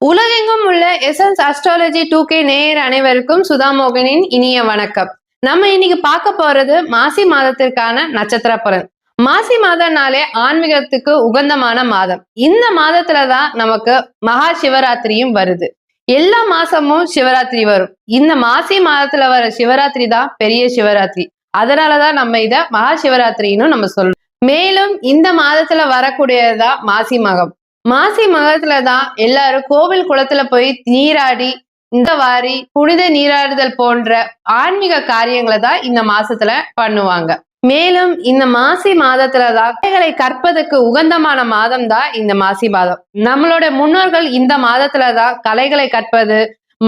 உலகெங்கும் உள்ள essence astrology two K நேயர் அனைவருக்கும் சுதாமோகனின் இனிய வணக்கம். நம்ம இன்னைக்கு பார்க்க போறது மாசி மாதத்திற்கான நட்சத்திர பலன் மாசி மாதம்னாலே ஆன்மீகத்துக்கு உகந்தமான மாதம். இந்த மாதத்துலதான் நமக்கு மகா சிவராத்திரியும் வருது. எல்லா மாசமும் சிவராத்திரி வரும். இந்த மாசி மாதத்துல வர சிவராத்திரி தான் பெரிய சிவராத்திரி. அதனாலதான் நம்ம இத மகா சிவராத்திரின்னு நம்ம சொல்றோம். மேலும் இந்த மாதத்துல வரக்கூடியதுதான் மாசி மகம். மாசி மகத்துல தான் எல்லாரும் கோவில் குளத்துல போய் நீராடி இந்த வாரி புனித நீராடுதல் போன்ற ஆன்மீக காரியங்களை தான் இந்த மாசத்துல பண்ணுவாங்க. மேலும் இந்த மாசி மாதத்துல தான் கற்பதற்கு உகந்தமான மாதம் தான் இந்த மாசி மாதம். நம்மளோட முன்னோர்கள் இந்த மாதத்துல தான் கலைகளை கற்பது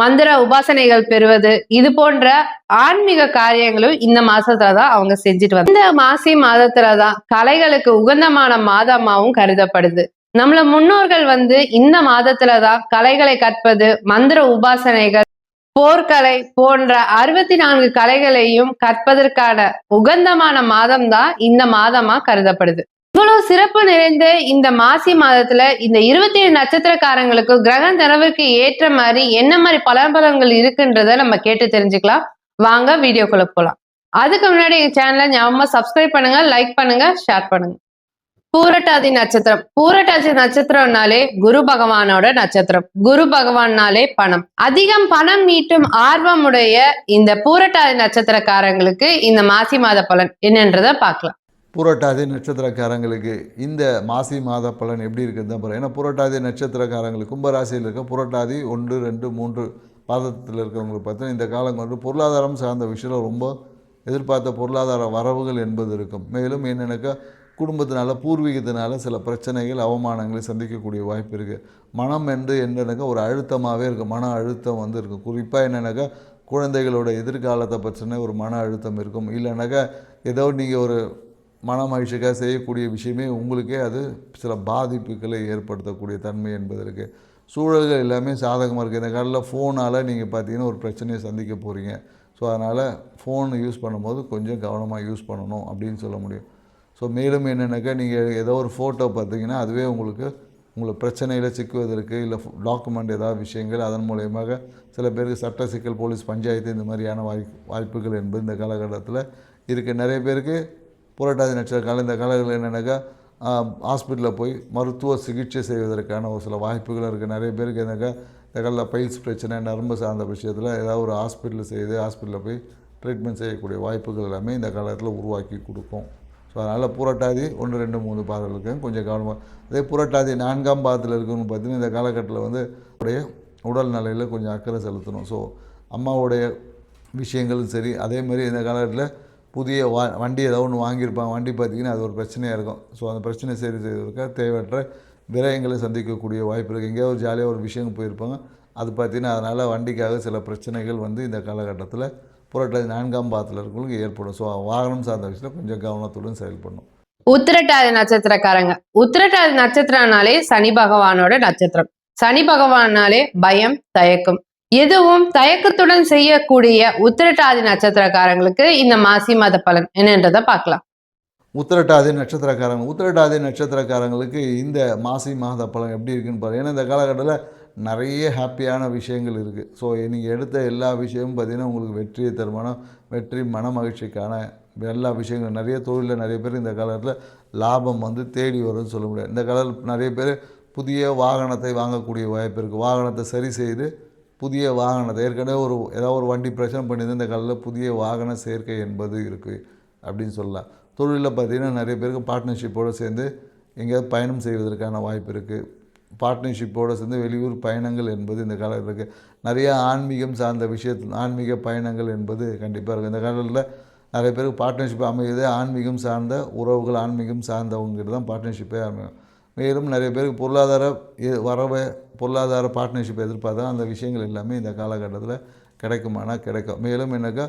மந்திர உபாசனைகள் பெறுவது இது போன்ற ஆன்மீக காரியங்களும் இந்த மாசத்துல தான் அவங்க செஞ்சுட்டு வந்தாங்க இந்த மாசி மாதத்துல தான் கலைகளுக்கு உகந்தமான மாதமாவும் கருதப்படுது. நம்மள முன்னோர்கள் வந்து இந்த மாதத்துலதான் கலைகளை கற்பது மந்திர உபாசனைகள் போர்க்கலை போன்ற அறுபத்தி நான்கு கலைகளையும் கற்பதற்கான உகந்தமான மாதம் தான் இந்த மாதமா கருதப்படுது. இவ்வளவு சிறப்பு நிறைந்த இந்த மாசி மாதத்துல இந்த இருபத்தி ஏழு நட்சத்திரக்காரங்களுக்கு கிரக தரவுக்கு ஏற்ற மாதிரி என்ன மாதிரி பலன்கள் இருக்குன்றத நம்ம கேட்டு தெரிஞ்சுக்கலாம். வாங்க வீடியோக்குள்ள போலாம். அதுக்கு முன்னாடி எங்க சேனலை ஞாபகமா சப்ஸ்கிரைப் பண்ணுங்க லைக் பண்ணுங்க ஷேர் பண்ணுங்க. பூரட்டாதி நட்சத்திரம். பூரட்டாதி நட்சத்திரம்னாலே குரு பகவானோட நட்சத்திரம். குரு பகவான்னாலே பணம். அதிகம் பணம் மீட்டும் ஆர்வமுடைய இந்த பூரட்டாதி நட்சத்திரக்காரங்களுக்கு இந்த மாசி மாத பலன் என்னன்றத பார்க்கலாம். பூரட்டாதி நட்சத்திரக்காரங்களுக்கு இந்த மாசி மாத பலன் எப்படி இருக்குது தான் பாருங்கள் ஏன்னா பூரட்டாதி நட்சத்திரக்காரங்களுக்கு கும்பராசியில் இருக்க புரட்டாதி ஒன்று ரெண்டு மூன்று பாதத்தில் இருக்கிறவங்களுக்கு பார்த்தீங்கன்னா இந்த காலம் பொருளாதாரம் சார்ந்த விஷயம் ரொம்ப எதிர்பார்த்த பொருளாதார வரவுகள் என்பது இருக்கும். மேலும் என்னென்னாக்கா குடும்பத்தினால பூர்வீகத்தினால சில பிரச்சனைகள் அவமானங்களை சந்திக்கக்கூடிய வாய்ப்பு இருக்குது மனம் என்று என்னன்னாக்கா ஒரு அழுத்தமாகவே இருக்கும் மன அழுத்தம் வந்து இருக்கும் குறிப்பாக என்னென்னாக்கா குழந்தைகளோட எதிர்காலத்தை பிரச்சனை ஒரு மன அழுத்தம் இருக்கும். இல்லைனாக்கா ஏதோ நீங்கள் ஒரு மன மகிழ்ச்சிக்காக செய்யக்கூடிய விஷயமே உங்களுக்கே அது சில பாதிப்புகளை ஏற்படுத்தக்கூடிய தன்மை என்பது இருக்குது சூழல்கள் எல்லாமே சாதகமாக இருக்குது இந்த காலத்தில் ஃபோனால் நீங்கள் பார்த்தீங்கன்னா ஒரு பிரச்சனையை சந்திக்க போகிறீங்க ஸோ அதனால் ஃபோன் யூஸ் பண்ணும்போது கொஞ்சம் கவனமாக யூஸ் பண்ணணும் அப்படின்னு சொல்ல முடியும். ஸோ மேலும் என்னென்னாக்கா நீங்கள் ஏதோ ஒரு ஃபோட்டோ பார்த்தீங்கன்னா அதுவே உங்களுக்கு உங்களை பிரச்சனையில் சிக்குவதற்கு இல்லை டாக்குமெண்ட் ஏதாவது விஷயங்கள் அதன் மூலயமாக சில பேருக்கு சட்ட சிக்கல் போலீஸ் பஞ்சாயத்து இந்த மாதிரியான வாய் வாய்ப்புகள் என்பது இந்த காலகட்டத்தில் இருக்குது நிறைய பேருக்கு புரட்டாதி நட்சத்திர காலம் இந்த காலங்களில் என்னென்னாக்கா ஹாஸ்பிட்டலில் போய் மருத்துவ சிகிச்சை செய்வதற்கான ஒரு சில வாய்ப்புகள் இருக்குது நிறைய பேருக்கு என்னக்கா இந்த காலத்தில் பைல்ஸ் பிரச்சனை நரம்பு சார்ந்த விஷயத்தில் ஏதாவது ஒரு ஹாஸ்பிட்டலில் செய்து ஹாஸ்பிட்டலில் போய் ட்ரீட்மெண்ட் செய்யக்கூடிய வாய்ப்புகள் எல்லாமே இந்த காலத்தில் உருவாக்கி கொடுக்கும் ஸோ அதனால் புரட்டாதி ஒன்று ரெண்டு மூணு பாதங்களுக்கு கொஞ்சம் கவனமாக அதே புரட்டாதி நான்காம் பாதத்தில் இருக்கணும்னு பார்த்தீங்கன்னா இந்த காலகட்டத்தில் வந்து உடைய உடல் நிலையில் கொஞ்சம் அக்கறை செலுத்தணும். ஸோ அம்மாவுடைய விஷயங்களும் சரி அதே மாதிரி இந்த காலகட்டத்தில் புதிய வா வண்டி ஏதோ ஒன்று வாங்கியிருப்பாங்க. வண்டி பார்த்திங்கன்னா அது ஒரு பிரச்சனையாக இருக்கும். ஸோ அந்த பிரச்சனை சரி செய்வதற்காக தேவையற்ற விரயங்களை சந்திக்கக்கூடிய வாய்ப்பு இருக்குது எங்கேயாவது ஒரு ஜாலியாக ஒரு விஷயம் போயிருப்பாங்க. அது பார்த்திங்கன்னா அதனால் வண்டிக்காக சில பிரச்சனைகள் வந்து இந்த காலகட்டத்தில் புரட்டாதி நான்காம் பாதத்தில் இருக்கிறவங்களுக்கு ஏற்படும். ஸோ வாகனம் சார்ந்த விஷயத்தில் கொஞ்சம் கவனத்துடன் செயல்படணும். உத்திரட்டாதி நட்சத்திரக்காரங்க. உத்திரட்டாதி நட்சத்திரம்னாலே சனி பகவானோட நட்சத்திரம். சனி பகவானாலே பயம் தயக்கம். எதுவும் தயக்கத்துடன் செய்யக்கூடிய உத்திரட்டாதி நட்சத்திரக்காரங்களுக்கு இந்த மாசி மாத பலன் என்னன்றதை பார்க்கலாம். உத்திரட்டாதி நட்சத்திரக்காரங்க. உத்திரட்டாதி நட்சத்திரக்காரங்களுக்கு இந்த மாசி மாத பலன் எப்படி இருக்குன்னு பாருங்கள் ஏன்னா இந்த காலகட்டத்தில் நிறைய ஹாப்பியான விஷயங்கள் இருக்குது ஸோ நீங்கள் எடுத்த எல்லா விஷயமும் பார்த்திங்கன்னா உங்களுக்கு வெற்றியை தருமான வெற்றி மன மகிழ்ச்சிக்கான எல்லா விஷயங்களும். நிறைய தொழிலில் நிறைய பேர் இந்த காலத்தில் லாபம் வந்து தேடி வரும்னு சொல்ல முடியாது. இந்த காலத்தில் நிறைய பேர் புதிய வாகனத்தை வாங்கக்கூடிய வாய்ப்பு இருக்குது வாகனத்தை சரி செய்து புதிய வாகனத்தை ஏற்கனவே ஒரு ஏதாவது ஒரு வண்டி பிரச்சனை பண்ணியிருந்தால் இந்த காலத்தில் புதிய வாகன சேர்க்கை என்பது இருக்குது அப்படின்னு சொல்லலாம். தொழிலில் பார்த்திங்கன்னா நிறைய பேருக்கு பார்ட்னர்ஷிப்போடு சேர்ந்து எங்கேயாவது பயணம் செய்வதற்கான வாய்ப்பு இருக்குது பார்ட்னர்ஷிப்போடு சேர்ந்து வெளியூர் பயணங்கள் என்பது இந்த காலத்தில் இருக்குது நிறைய ஆன்மீகம் சார்ந்த விஷயத்தில் ஆன்மீக பயணங்கள் என்பது கண்டிப்பாக இருக்குது இந்த காலத்தில் நிறைய பேருக்கு பார்ட்னர்ஷிப் அமையுது. ஆன்மீகம் சார்ந்த உறவுகள் ஆன்மீகம் சார்ந்தவங்கிட்ட தான் பார்ட்னர்ஷிப்பே அமையும். மேலும் நிறைய பேருக்கு பொருளாதார வரவை பொருளாதார பார்ட்னர்ஷிப் எதிர்பார்த்தா அந்த விஷயங்கள் எல்லாமே இந்த காலகட்டத்தில் கிடைக்குமானா கிடைக்கும். மேலும் என்னக்கா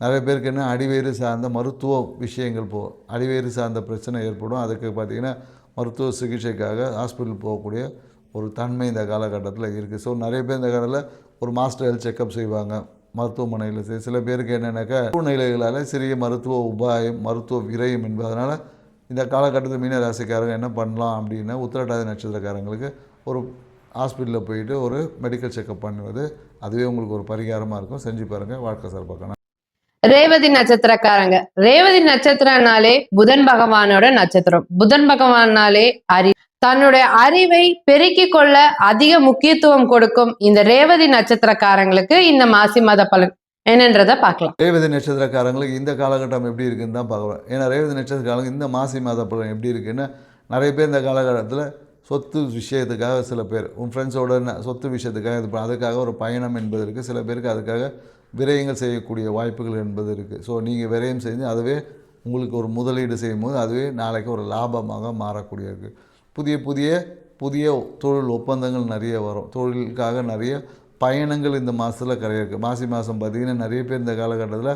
நிறைய பேருக்கு என்ன அடிவேறு சார்ந்த மருத்துவ விஷயங்கள் போ அடிவேறு சார்ந்த பிரச்சனை ஏற்படும். அதுக்கு பார்த்திங்கன்னா மருத்துவ சிகிச்சைக்காக ஹாஸ்பிட்டல் போகக்கூடிய ஒரு தன்மை இந்த காலகட்டத்தில் இருக்குது. ஸோ நிறைய பேர் இந்த காலத்தில் ஒரு மாஸ்டர் ஹெல்த் செக்கப் செய்வாங்க. மருத்துவமனையில் சில பேருக்கு என்னென்னாக்கா சூழ்நிலைகளால் சிறிய மருத்துவ உபாயம் மருத்துவ விரயம் என்பதனால் இந்த காலகட்டத்தில் மீன ராசிக்காரங்க என்ன பண்ணலாம் அப்படின்னா உத்திரட்டாதி நட்சத்திரக்காரங்களுக்கு ஒரு ஹாஸ்பிட்டலில் போயிட்டு ஒரு மெடிக்கல் செக்கப் பண்ணுவது அதுவே உங்களுக்கு ஒரு பரிகாரமாக இருக்கும். செஞ்சு பாருங்கள் வாழ்க்கை சார்பாக ரேவதி நட்சத்திரக்காரங்க. ரேவதி நட்சத்திரனாலே புதன் பகவானோட நட்சத்திரம். புதன் பகவானாலே அறி தன்னுடைய அறிவை பெருக்கிக் கொள்ள அதிக முக்கியத்துவம் கொடுக்கும் இந்த ரேவதி நட்சத்திரக்காரங்களுக்கு இந்த மாசி மத பலன். என்னன்றத பார்க்கலாம். ரேவதி நட்சத்திரக்காரங்களுக்கு இந்த காலகட்டம் எப்படி இருக்குன்னு தான் பார்க்குறோம் ஏன்னா ரேவதி நட்சத்திரக்காரங்க இந்த மாசி மாத பலன் எப்படி இருக்குன்னு நிறைய பேர் இந்த காலகட்டத்தில் சொத்து விஷயத்துக்காக சில பேர் உன் ஃப்ரெண்ட்ஸோட சொத்து விஷயத்துக்காக இது அதுக்காக ஒரு பயணம் என்பது இருக்குது சில பேருக்கு அதுக்காக விரயங்கள் செய்யக்கூடிய வாய்ப்புகள் என்பது இருக்குது ஸோ நீங்கள் விரயம் செஞ்சு அதுவே உங்களுக்கு ஒரு முதலீடு செய்யும்போது அதுவே நாளைக்கு ஒரு லாபமாக மாறக்கூடிய இருக்குது புதிய புதிய புதிய தொழில் ஒப்பந்தங்கள் நிறைய வரும். தொழிலுக்காக நிறைய பயணங்கள் இந்த மாதத்தில் கரைய இருக்குது மாசி மாதம் பார்த்திங்கன்னா நிறைய பேர் இந்த காலகட்டத்தில்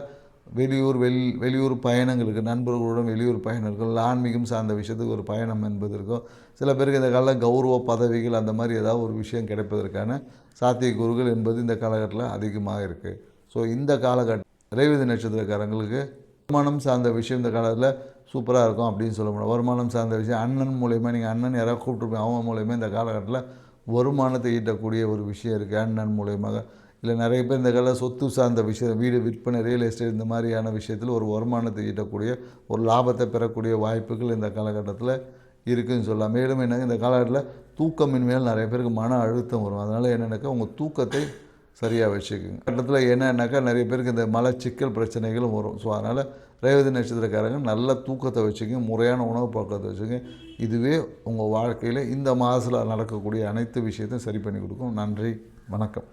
வெளியூர் வெளி வெளியூர் பயணங்களுக்கு நண்பர்களுடன் வெளியூர் பயணங்கள் ஆன்மீகம் சார்ந்த விஷயத்துக்கு ஒரு பயணம் என்பது இருக்கும் சில பேருக்கு இந்த காலத்தில் கௌரவ பதவிகள் அந்த மாதிரி ஏதாவது ஒரு விஷயம் கிடைப்பதற்கான சாத்தியக்கூறுகள் என்பது இந்த காலகட்டத்தில் அதிகமாக இருக்குது ஸோ இந்த காலகட்டம் ரேவதி நட்சத்திரக்காரங்களுக்கு வருமானம் சார்ந்த விஷயம் இந்த காலத்தில் சூப்பராக இருக்கும் அப்படின்னு சொல்ல முடியும். வருமானம் சார்ந்த விஷயம் அண்ணன் மூலயமா நீங்கள் அண்ணன் யாராவது கூப்பிட்டுருப்பீங்க அவங்க மூலயமா இந்த காலகட்டத்தில் வருமானத்தை ஈட்டக்கூடிய ஒரு விஷயம் இருக்குது அண்ணன் மூலயமாக. இல்லை நிறைய பேர் இந்த காலத்தில் சொத்து சார்ந்த விஷயம் வீடு விற்பனை ரியல் எஸ்டேட் இந்த மாதிரியான விஷயத்தில் ஒரு வருமானத்தை ஈட்டக்கூடிய ஒரு லாபத்தை பெறக்கூடிய வாய்ப்புகள் இந்த காலகட்டத்தில் இருக்குதுன்னு சொல்லலாம். மேலும் என்னங்க இந்த காலகட்டத்தில் தூக்கமின்மையால் நிறைய பேருக்கு மன அழுத்தம் வரும். அதனால் என்னென்னாக்கா உங்கள் தூக்கத்தை சரியாக வச்சுக்கோங்க. கட்டத்தில் என்னன்னாக்கா நிறைய பேருக்கு இந்த மலச்சிக்கல் பிரச்சனைகளும் வரும். ஸோ அதனால் ரேவதி நட்சத்திரக்காரங்க நல்ல தூக்கத்தை வச்சுக்கோங்க முறையான உணவு பழக்கத்தை வச்சுக்கோங்க. இதுவே உங்கள் வாழ்க்கையில் இந்த மாதத்தில் நடக்கக்கூடிய அனைத்து விஷயத்தையும் சரி பண்ணி கொடுக்கும். நன்றி வணக்கம்.